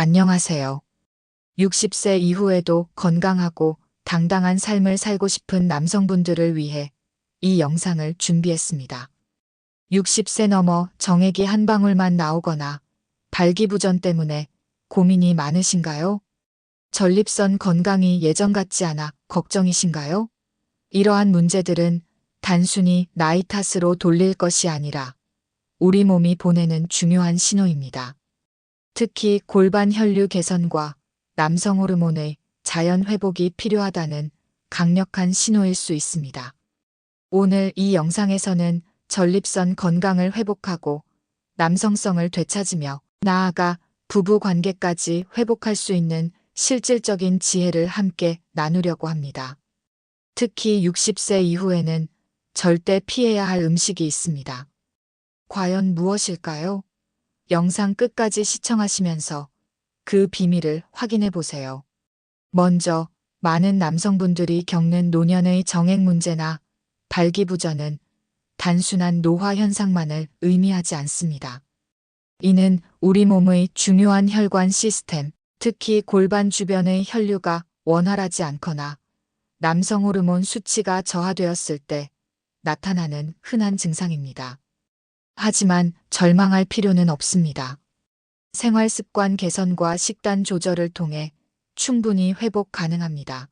안녕하세요. 60세 이후에도 건강하고 당당한 삶을 살고 싶은 남성분들을 위해 이 영상을 준비했습니다. 60세 넘어 정액이 한 방울만 나오거나 발기부전 때문에 고민이 많으신가요? 전립선 건강이 예전 같지 않아 걱정이신가요? 이러한 문제들은 단순히 나이 탓으로 돌릴 것이 아니라 우리 몸이 보내는 중요한 신호입니다. 특히 골반 혈류 개선과 남성 호르몬의 자연 회복이 필요하다는 강력한 신호일 수 있습니다. 오늘 이 영상에서는 전립선 건강을 회복하고 남성성을 되찾으며 나아가 부부 관계까지 회복할 수 있는 실질적인 지혜를 함께 나누려고 합니다. 특히 60세 이후에는 절대 피해야 할 음식이 있습니다. 과연 무엇일까요? 영상 끝까지 시청하시면서 그 비밀을 확인해 보세요. 먼저 많은 남성분들이 겪는 노년의 정액 문제나 발기부전은 단순한 노화 현상만을 의미하지 않습니다. 이는 우리 몸의 중요한 혈관 시스템, 특히 골반 주변의 혈류가 원활하지 않거나 남성 호르몬 수치가 저하되었을 때 나타나는 흔한 증상입니다. 하지만 절망할 필요는 없습니다. 생활 습관 개선과 식단 조절을 통해 충분히 회복 가능합니다.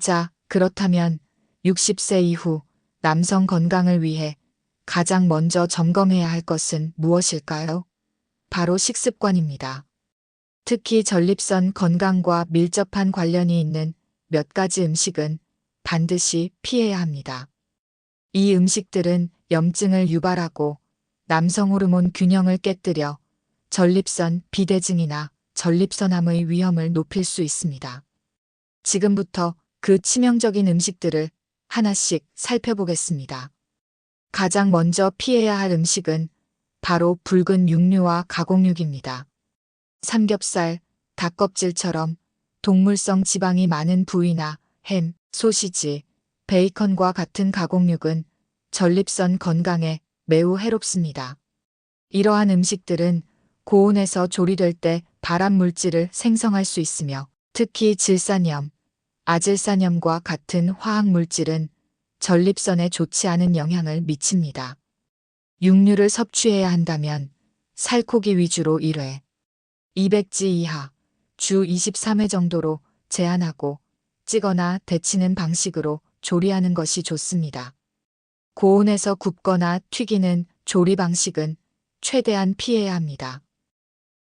자, 그렇다면 60세 이후 남성 건강을 위해 가장 먼저 점검해야 할 것은 무엇일까요? 바로 식습관입니다. 특히 전립선 건강과 밀접한 관련이 있는 몇 가지 음식은 반드시 피해야 합니다. 이 음식들은 염증을 유발하고 남성 호르몬 균형을 깨뜨려 전립선 비대증이나 전립선암의 위험을 높일 수 있습니다. 지금부터 그 치명적인 음식들을 하나씩 살펴보겠습니다. 가장 먼저 피해야 할 음식은 바로 붉은 육류와 가공육입니다. 삼겹살, 닭껍질처럼 동물성 지방이 많은 부위나 햄, 소시지, 베이컨과 같은 가공육은 전립선 건강에 매우 해롭습니다. 이러한 음식들은 고온에서 조리될 때 발암 물질을 생성할 수 있으며 특히 질산염, 아질산염과 같은 화학 물질은 전립선에 좋지 않은 영향을 미칩니다. 육류를 섭취해야 한다면 살코기 위주로 1회, 200지 이하, 주 23회 정도로 제한하고 찌거나 데치는 방식으로 조리하는 것이 좋습니다. 고온에서 굽거나 튀기는 조리 방식은 최대한 피해야 합니다.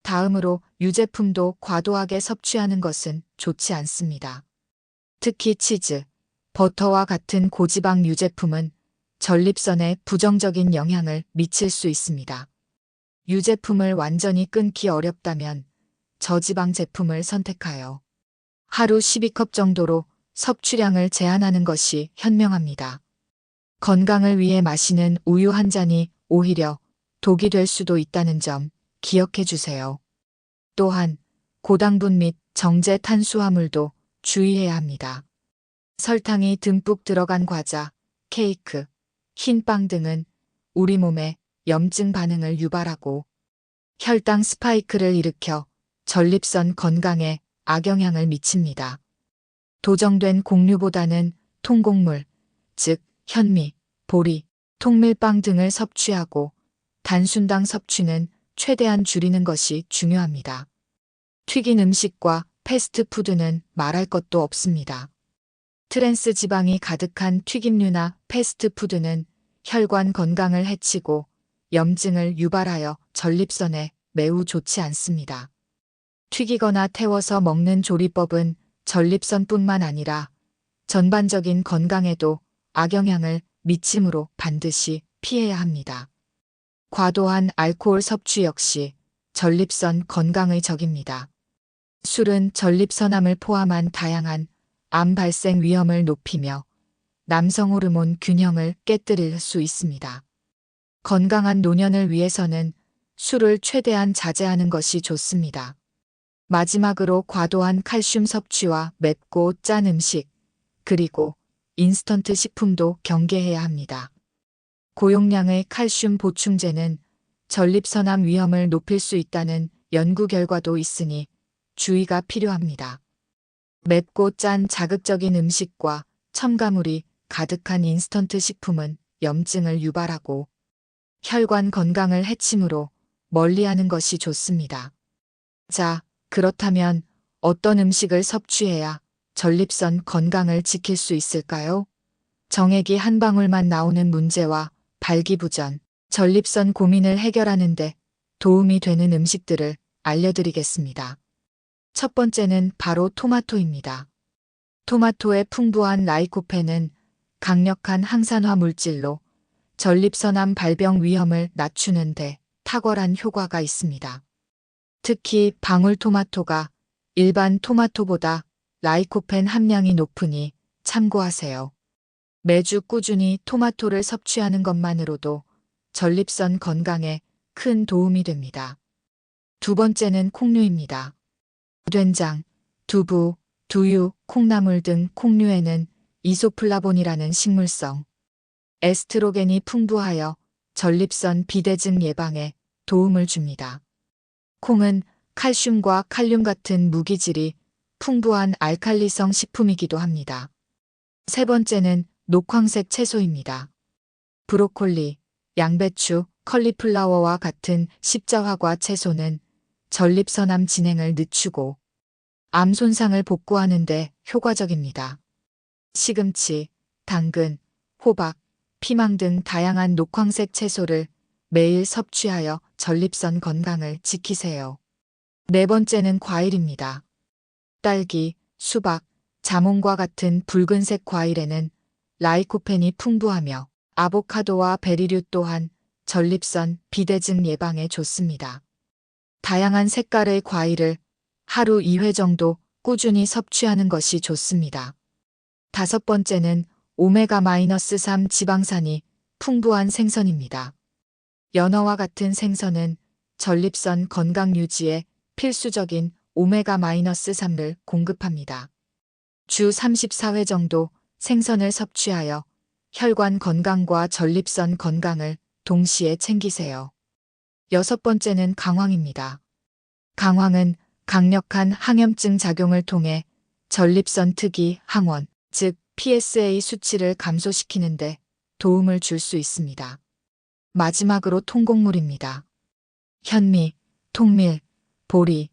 다음으로 유제품도 과도하게 섭취하는 것은 좋지 않습니다. 특히 치즈, 버터와 같은 고지방 유제품은 전립선에 부정적인 영향을 미칠 수 있습니다. 유제품을 완전히 끊기 어렵다면 저지방 제품을 선택하여 하루 12컵 정도로 섭취량을 제한하는 것이 현명합니다. 건강을 위해 마시는 우유 한 잔이 오히려 독이 될 수도 있다는 점 기억해 주세요. 또한 고당분 및 정제 탄수화물도 주의해야 합니다. 설탕이 듬뿍 들어간 과자, 케이크, 흰빵 등은 우리 몸에 염증 반응을 유발하고 혈당 스파이크를 일으켜 전립선 건강에 악영향을 미칩니다. 도정된 곡류보다는 통곡물, 즉 현미, 보리, 통밀빵 등을 섭취하고 단순당 섭취는 최대한 줄이는 것이 중요합니다. 튀긴 음식과 패스트푸드는 말할 것도 없습니다. 트랜스 지방이 가득한 튀김류나 패스트푸드는 혈관 건강을 해치고 염증을 유발하여 전립선에 매우 좋지 않습니다. 튀기거나 태워서 먹는 조리법은 전립선뿐만 아니라 전반적인 건강에도 악영향을 미침으로 반드시 피해야 합니다. 과도한 알코올 섭취 역시 전립선 건강의 적입니다. 술은 전립선암을 포함한 다양한 암 발생 위험을 높이며 남성 호르몬 균형을 깨뜨릴 수 있습니다. 건강한 노년을 위해서는 술을 최대한 자제하는 것이 좋습니다. 마지막으로 과도한 칼슘 섭취와 맵고 짠 음식, 그리고 인스턴트 식품도 경계해야 합니다. 고용량의 칼슘 보충제는 전립선암 위험을 높일 수 있다는 연구 결과도 있으니 주의가 필요합니다. 맵고 짠 자극적인 음식과 첨가물이 가득한 인스턴트 식품은 염증을 유발하고 혈관 건강을 해치므로 멀리하는 것이 좋습니다. 자, 그렇다면 어떤 음식을 섭취해야 전립선 건강을 지킬 수 있을까요? 정액이 한 방울만 나오는 문제와 발기부전, 전립선 고민을 해결하는데 도움이 되는 음식들을 알려드리겠습니다. 첫 번째는 바로 토마토입니다. 토마토의 풍부한 라이코펜은 강력한 항산화 물질로 전립선암 발병 위험을 낮추는데 탁월한 효과가 있습니다. 특히 방울토마토가 일반 토마토보다 라이코펜 함량이 높으니 참고하세요. 매주 꾸준히 토마토를 섭취하는 것만으로도 전립선 건강에 큰 도움이 됩니다. 두 번째는 콩류입니다. 된장, 두부, 두유, 콩나물 등 콩류에는 이소플라본이라는 식물성 에스트로겐이 풍부하여 전립선 비대증 예방에 도움을 줍니다. 콩은 칼슘과 칼륨 같은 무기질이 풍부한 알칼리성 식품이기도 합니다. 세 번째는 녹황색 채소입니다. 브로콜리, 양배추, 컬리플라워와 같은 십자화과 채소는 전립선암 진행을 늦추고 암 손상을 복구하는 데 효과적입니다. 시금치, 당근, 호박, 피망 등 다양한 녹황색 채소를 매일 섭취하여 전립선 건강을 지키세요. 네 번째는 과일입니다. 딸기, 수박, 자몽과 같은 붉은색 과일에는 라이코펜이 풍부하며 아보카도와 베리류 또한 전립선 비대증 예방에 좋습니다. 다양한 색깔의 과일을 하루 2회 정도 꾸준히 섭취하는 것이 좋습니다. 다섯 번째는 오메가-3 지방산이 풍부한 생선입니다. 연어와 같은 생선은 전립선 건강 유지에 필수적인 오메가-3를 공급합니다. 주 34회 정도 생선을 섭취하여 혈관 건강과 전립선 건강을 동시에 챙기세요. 여섯 번째는 강황입니다. 강황은 강력한 항염증 작용을 통해 전립선 특이 항원, 즉 PSA 수치를 감소시키는데 도움을 줄 수 있습니다. 마지막으로 통곡물입니다. 현미, 통밀, 보리,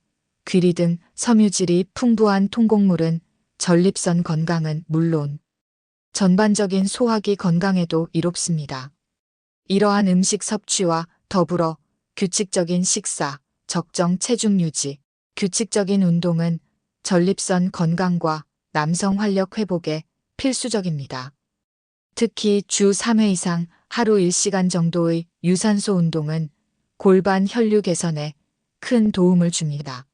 귀리 등 섬유질이 풍부한 통곡물은 전립선 건강은 물론 전반적인 소화기 건강에도 이롭습니다. 이러한 음식 섭취와 더불어 규칙적인 식사, 적정 체중 유지, 규칙적인 운동은 전립선 건강과 남성 활력 회복에 필수적입니다. 특히 주 3회 이상 하루 1시간 정도의 유산소 운동은 골반 혈류 개선에 큰 도움을 줍니다.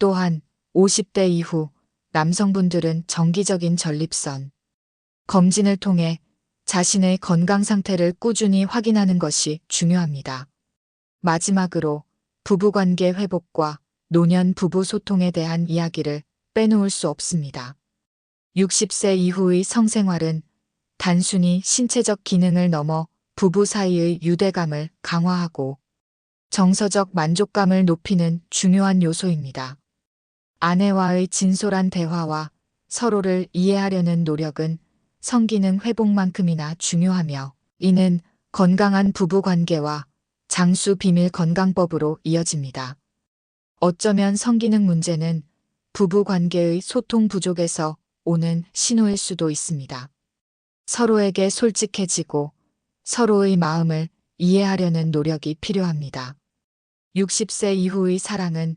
또한 50대 이후 남성분들은 정기적인 전립선 검진을 통해 자신의 건강 상태를 꾸준히 확인하는 것이 중요합니다. 마지막으로 부부관계 회복과 노년 부부 소통에 대한 이야기를 빼놓을 수 없습니다. 60세 이후의 성생활은 단순히 신체적 기능을 넘어 부부 사이의 유대감을 강화하고 정서적 만족감을 높이는 중요한 요소입니다. 아내와의 진솔한 대화와 서로를 이해하려는 노력은 성기능 회복만큼이나 중요하며 이는 건강한 부부 관계와 장수 비밀 건강법으로 이어집니다. 어쩌면 성기능 문제는 부부 관계의 소통 부족에서 오는 신호일 수도 있습니다. 서로에게 솔직해지고 서로의 마음을 이해하려는 노력이 필요합니다. 60세 이후의 사랑은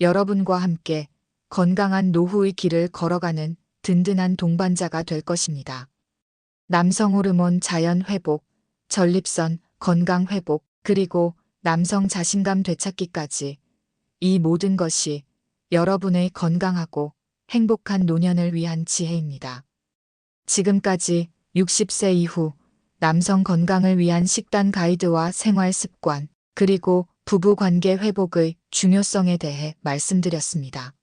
여러분과 함께 건강한 노후의 길을 걸어가는 든든한 동반자가 될 것입니다. 남성 호르몬 자연 회복, 전립선 건강 회복, 그리고 남성 자신감 되찾기까지 이 모든 것이 여러분의 건강하고 행복한 노년을 위한 지혜입니다. 지금까지 60세 이후 남성 건강을 위한 식단 가이드와 생활 습관, 그리고 부부 관계 회복의 중요성에 대해 말씀드렸습니다.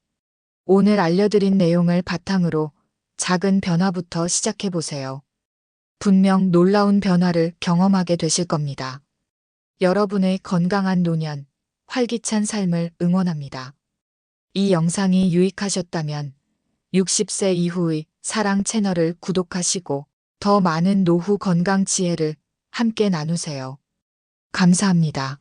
오늘 알려드린 내용을 바탕으로 작은 변화부터 시작해 보세요. 분명 놀라운 변화를 경험하게 되실 겁니다. 여러분의 건강한 노년, 활기찬 삶을 응원합니다. 이 영상이 유익하셨다면 60세 이후의 사랑 채널을 구독하시고 더 많은 노후 건강 지혜를 함께 나누세요. 감사합니다.